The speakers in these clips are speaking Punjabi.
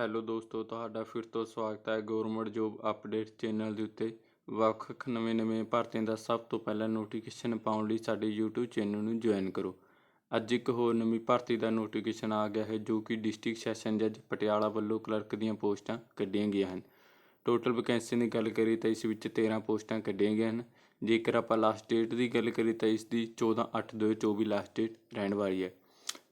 ਹੈਲੋ ਦੋਸਤੋ, ਤੁਹਾਡਾ ਫਿਰ ਤੋਂ ਸਵਾਗਤ ਹੈ ਗਵਰਨਮੈਂਟ ਜੋਬ ਅਪਡੇਟ ਚੈਨਲ ਦੇ ਉੱਤੇ। ਵੱਖ-ਵੱਖ ਨਵੇਂ-ਨਵੇਂ ਭਰਤੀਆਂ ਦਾ ਸਭ ਤੋਂ ਪਹਿਲਾਂ ਨੋਟੀਫਿਕੇਸ਼ਨ ਪਾਉਣ ਲਈ ਸਾਡੇ YouTube ਚੈਨਲ ਨੂੰ ਜੁਆਇਨ ਕਰੋ। ਅੱਜ ਇੱਕ ਹੋਰ ਨਵੀਂ ਭਰਤੀ ਦਾ ਨੋਟੀਫਿਕੇਸ਼ਨ ਆ ਗਿਆ ਹੈ, ਜੋ ਕਿ ਡਿਸਟ੍ਰਿਕਟ ਸੈਸ਼ਨ ਜੱਜ ਪਟਿਆਲਾ ਵੱਲੋਂ ਕਲਰਕ ਦੀਆਂ ਪੋਸਟਾਂ ਕੱਢੀਆਂ ਗਈਆਂ ਹਨ। ਟੋਟਲ ਵੈਕੈਂਸੀ ਦੀ ਗੱਲ ਕਰੀ ਤਾਂ ਇਸ ਵਿੱਚ 13 ਪੋਸਟਾਂ ਕੱਢੀਆਂ ਗਈਆਂ ਹਨ। ਜੇਕਰ ਆਪਾਂ ਲਾਸਟ ਡੇਟ ਦੀ ਗੱਲ ਕਰੀ ਤਾਂ ਇਸ ਦੀ 14/8/2024 ਲਾਸਟ ਡੇਟ ਰਹਿਣ ਵਾਲੀ ਹੈ।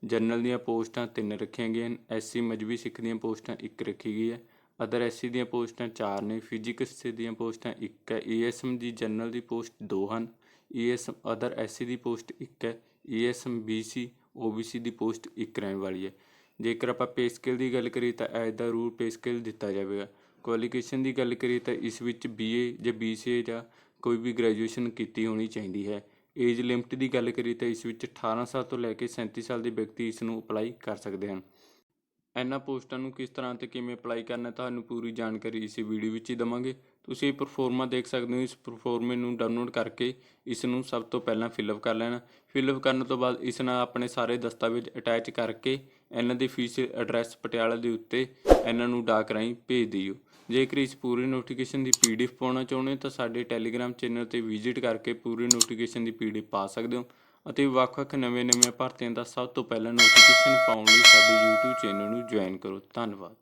ਜਨਰਲ ਦੀਆਂ ਪੋਸਟਾਂ ਤਿੰਨ ਰੱਖੀਆਂ ਗਈਆਂ ਹਨ। ਐਸਸੀ ਮਜਬੀ ਸਿੱਖ ਦੀਆਂ ਪੋਸਟਾਂ ਇੱਕ ਰੱਖੀ ਗਈ ਹੈ। ਅਦਰ ਐਸਸੀ ਦੀਆਂ ਪੋਸਟਾਂ ਚਾਰ ਨੇ। ਫਿਜ਼ਿਕਸ ਦੀਆਂ ਪੋਸਟਾਂ ਇੱਕ ਹੈ। ਈਐਸਐਮ ਦੀ ਜਨਰਲ ਦੀ ਪੋਸਟ ਦੋ ਹਨ। ਈਐਸਐਮ ਅਦਰ ਐਸਸੀ ਦੀ ਪੋਸਟ ਇੱਕ ਹੈ। ਈਐਸਐਮ ਬੀਸੀ ਓਬੀਸੀ ਦੀ ਪੋਸਟ ਇੱਕ ਰਹਿਣ ਵਾਲੀ ਹੈ। ਜੇਕਰ ਆਪਾਂ ਪੇ ਸਕੇਲ ਦੀ ਗੱਲ ਕਰੀਏ ਤਾਂ as the rule pay scale ਦਿੱਤਾ ਜਾਵੇਗਾ। ਕੁਆਲੀਫਿਕੇਸ਼ਨ ਦੀ ਗੱਲ ਕਰੀਏ ਤਾਂ ਇਸ ਵਿੱਚ ਬੀਏ ਜਾਂ ਬੀਸੀਏ ਜਾਂ ਕੋਈ ਵੀ ਗ੍ਰੈਜੂਏਸ਼ਨ ਕੀਤੀ ਹੋਣੀ ਚਾਹੀਦੀ ਹੈ। ਏਜ ਲਿਮਟ ਦੀ ਗੱਲ ਕਰੀਏ ਤਾਂ ਇਸ ਵਿੱਚ 18 ਸਾਲ ਤੋਂ ਲੈ ਕੇ 37 ਸਾਲ ਦੇ ਵਿਅਕਤੀ ਇਸ ਨੂੰ ਅਪਲਾਈ ਕਰ ਸਕਦੇ ਹਨ। ਇਹਨਾਂ ਪੋਸਟਾਂ ਨੂੰ ਕਿਸ ਤਰ੍ਹਾਂ ਤੇ ਕਿਵੇਂ ਅਪਲਾਈ ਕਰਨਾ ਤੁਹਾਨੂੰ ਪੂਰੀ ਜਾਣਕਾਰੀ ਇਸ ਵੀਡੀਓ ਵਿੱਚ ਹੀ ਦਵਾਂਗੇ। ਤੁਸੀਂ ਇਹ ਪਰਫਾਰਮਾ ਦੇਖ ਸਕਦੇ ਹੋ, ਇਸ ਪਰਫਾਰਮੇ ਨੂੰ ਡਾਊਨਲੋਡ ਕਰਕੇ ਇਸ ਨੂੰ ਸਭ ਤੋਂ ਪਹਿਲਾਂ ਫਿਲਅਪ ਕਰ ਲੈਣਾ। ਫਿਲਅਪ ਕਰਨ ਤੋਂ ਬਾਅਦ ਇਸ ਨਾਲ ਆਪਣੇ ਸਾਰੇ ਦਸਤਾਵੇਜ਼ ਅਟੈਚ ਕਰਕੇ ਇਹਨਾਂ ਦੀ ਫੀਸ ਐਡਰੈਸ ਪਟਿਆਲਾ ਦੇ ਉੱਤੇ ਇਹਨਾਂ ਨੂੰ ਡਾਕ ਰਾਹੀਂ ਭੇਜ ਦਿਓ। ਜੇਕਰ ਇਸ ਪੂਰੀ ਨੋਟੀਫਿਕੇਸ਼ਨ ਦੀ ਪੀਡੀਐਫ ਪਾਉਣਾ ਚਾਹੁੰਦੇ ਹੋ ਤਾਂ ਸਾਡੇ ਟੈਲੀਗ੍ਰਾਮ ਚੈਨਲ ਤੇ ਵਿਜ਼ਿਟ ਕਰਕੇ ਪੂਰੀ ਨੋਟੀਫਿਕੇਸ਼ਨ ਦੀ ਪੀਡੀਐਫ ਪਾ ਸਕਦੇ ਹੋ ਅਤੇ ਵੱਖ-ਵੱਖ ਨਵੇਂ-ਨਵੇਂ ਭਰਤੀਆਂ ਦਾ ਸਭ ਤੋਂ ਪਹਿਲਾਂ ਨੋਟੀਫਿਕੇਸ਼ਨ ਪਾਉਣ ਲਈ ਸਾਡੇ YouTube ਚੈਨਲ ਨੂੰ ਜੁਆਇਨ ਕਰੋ। ਧੰਨਵਾਦ।